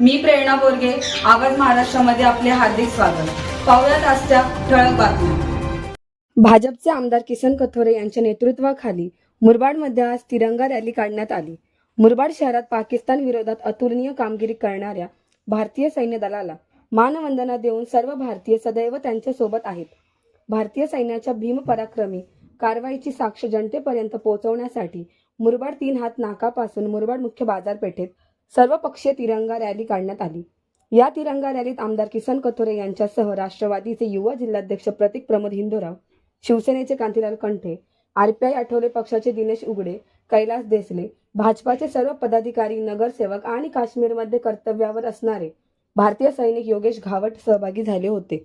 मी प्रेरणा बोरगे आवाज महाराष्ट्रामध्ये आपले हार्दिक स्वागत. पाहुयात आजच्या ठळक बातम्या. भाजपचे आमदार किसन कथोरे यांच्या नेतृत्वाखाली मुरबाडमध्ये आज तिरंगा रॅली काढण्यात आली. मुरबाड शहरात पाकिस्तान विरोधात अतुलनीय कामगिरी करणाऱ्या भारतीय सैन्य दलाला मानवंदना देऊन सर्व भारतीय सदैव त्यांच्यासोबत आहेत. भारतीय सैन्याच्या भीमपराक्रमी कारवाईची साक्ष जनतेपर्यंत पोहोचवण्यासाठी मुरबाड तीन हात नाकापासून मुरबाड मुख्य बाजारपेठेत सर्वपक्षीय तिरंगा रॅली काढण्यात आली. या तिरंगा रॅलीत आमदार किसन कथोरे यांच्यासह राष्ट्रवादीचे युवा जिल्हाध्यक्ष प्रतीक प्रमोद हिंदोराव शिवसेनेचे कांतीलाल कंठे आरपीआय आठवले पक्षाचे दिनेश उगडे कैलास देसले भाजपाचे सर्व पदाधिकारी नगरसेवक आणि काश्मीरमध्ये कर्तव्यावर असणारे भारतीय सैनिक योगेश घावट सहभागी झाले होते.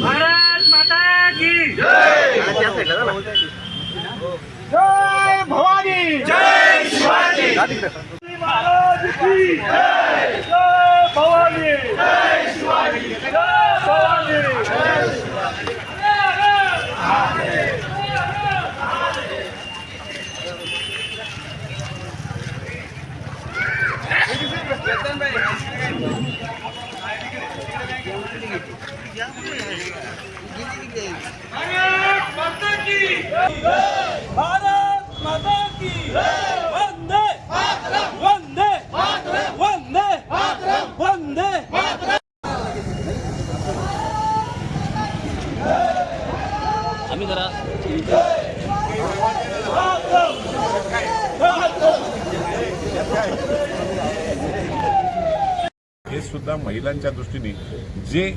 भारत माता की। जय। भवानी जय शिवाजी महाराज की जय जय भवानी जय शिवाजी जय भवानी भारत माता की भारत माता की वंदे वंदे वंदे वंदे हे सुद्धा महिलांच्या दृष्टीने जे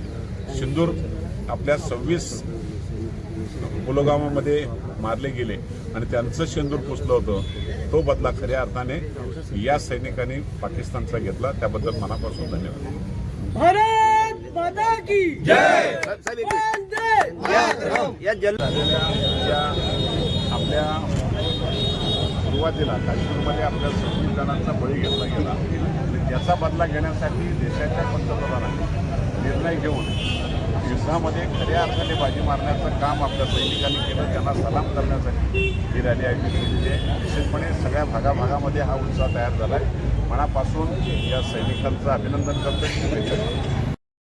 सिंदूर आपल्या सव्वीस पुलोगामामध्ये मारले गेले आणि त्यांचं शेंदूर पुसलं होतं तो बदला खऱ्या अर्थाने या सैनिकांनी पाकिस्तानचा घेतला. त्याबद्दल मनापासून धन्यवाद. भारत माता या आपल्या सुरुवातीला काश्मीरमध्ये आपल्या सव्वीस जणांचा बळी घेतला गेला. आणि त्याचा बदला घेण्यासाठी देशाच्या पंतप्रधानांनी निर्णय घेऊन युद्धामध्ये खऱ्या अर्थाने बाजी मारण्याचं काम आपल्या सैनिकांनी केलं. त्यांना सलाम करण्यासाठी ही रॅली आयोजित केलेली आहे. विशेषपणे सगळ्या भागाभागामध्ये हा उत्साह तयार झाला आहे मनापासून या सैनिकांचं अभिनंदन करतो शुभेच्छा